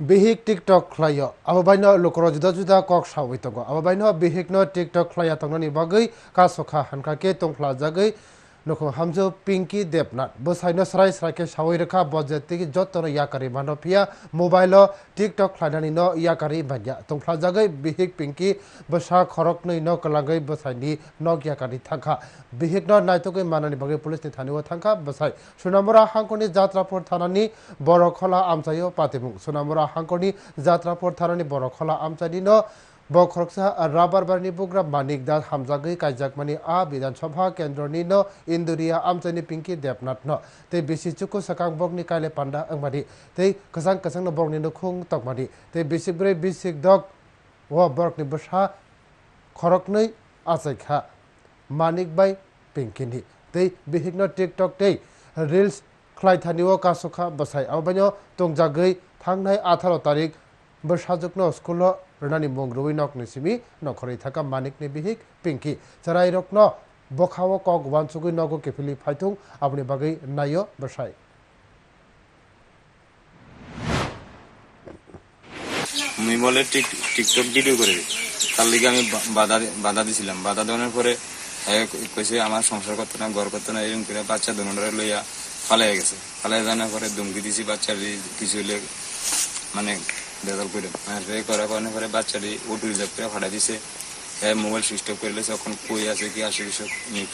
विहिक टिटक अब ल लोकर जुदा जुदा कक् सो अव वि टिग हनका के हखाके टै nokho hamjo pinky debnat bosaino srai srai ke sawi rekha budget tiki jotono yakari mano pia mobile tiktok khlainani no yakari banya tongkhla jagui bihik pinky bosa khorok nei no kalangai bosaini nok yakari thangkha bihik no naitogui manani bagui police ni thani o thangkha bosai sunamura hangkoni jatrapur thanani borokhola amchayo patimung Buxa রাবারবারনি বগ্রা মানিক দাস হামজাগী কাজাকমানী আ বিধানসভা কেন্দ্রনি ন ইন্দুরিয়া আমচনি পিঙ্কি দেবনাথ তে বিশি চুকু সাকাং বগনি কাইলে পান্ডা অংমানি তৈ কসং কসং বগনি নখুং তকমানি তৈ বিশিব্রে বিশিক দক ও বর্কনি বসা খরকনই আচাইখা মানিক by পিঙ্কিনি তৈ বিহিগ্ন TikTok তৈ রিলস খ্লাইথানিও কাসুখা বসাই আবাইন তংজাগী থাকাই 18 তারিখ বসাজুকন স্কুল টিকটক তৈ রিলস খ্লাইথানিও কাসখা বসাই আবাইনো টংজাগৈ থাংনাই আঠারো তারিখ বসাজুকনো স্কুল রনানি মংরুই নক নিসিমি নখরই থাকা মানিকনি বিহিক পিঙ্কি চারাই রকন বখাও কক ওয়ানসুগুই নগো কেফিলি ফাইথুং আপনি বাগৈ নাইও বসাই আমি বলে টিক টিকটক ভিডিও করে তার লিগে আমি বাধা বাধা দিছিলাম বাধা দেওয়ার পরে কইছে আমার সংসার করতে না ঘর করতে না এরকম করে বাচ্চা দুজনের লইয়া পালাই গেছে পালাই জানার পরে দুমকি দিছি বাচ্চাটি কিছু হইলে মানে বেদল করে আসবে করার কারণে পরে বাচ্চাটি ওটু রিজার্ভ করে ফাটা দিছে। মোবাইল সুইচ অফ করে লেছে এখন কই আছে, কি আসে কিছু নিয়ে